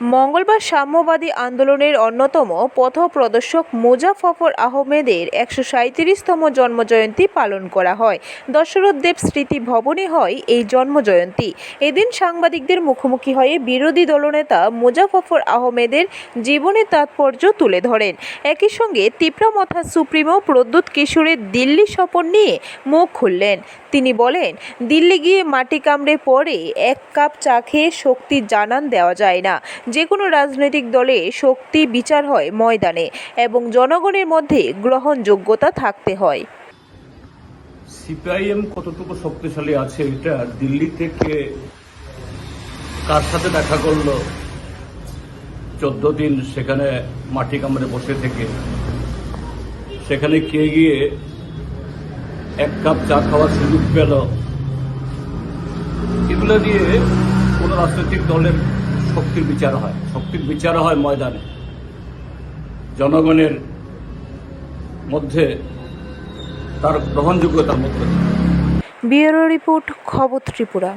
মঙ্গলবার সাম্যবাদী আন্দোলনের অন্যতম পথপ্রদর্শক মুজাফফর আহমেদের একশো সাঁত্রিশতম জন্মজয়ন্তী পালন করা হয়। দশরথ দেব স্মৃতি ভবনে হয় এই জন্মজয়ন্তী। এদিন সাংবাদিকদের মুখোমুখি হয়ে বিরোধী দলনেতা মুজাফফর আহমেদের জীবনের তাৎপর্য তুলে ধরেন। একই সঙ্গে তিপ্রামথা সুপ্রিমো প্রদ্যুৎ কিশোরের দিল্লি সফর নিয়ে মুখ খুললেন। তিনি বলেন, দিল্লি গিয়ে মাটি কামড়ে পরে এক কাপ চা খেয়ে শক্তি জানান দেওয়া যায় না। যে কোনো রাজনৈতিক দলে শক্তি বিচার হয় ময়দানে এবং জনগণের মধ্যে গ্রহণযোগ্যতা থাকতে হয়। সিপিআইএম কতটুকু শক্তিশালী আছে এটা দিল্লি থেকে কার সাথে দেখা করল? চোদ্দ দিন সেখানে মাটি কামড়ে বসে থেকে। সেখানে কে গিয়ে এক কাপ চা খাওয়ার সুযোগ পেল। এগুলো দিয়ে কোনো রাজনৈতিক দলের শক্তির বিচার হয়, শক্তির বিচার হয় ময়দানে। জনগণের মধ্যে তার গ্রহণযোগ্যতার মধ্যে ব্যুরো রিপোর্ট, খবর ত্রিপুরা।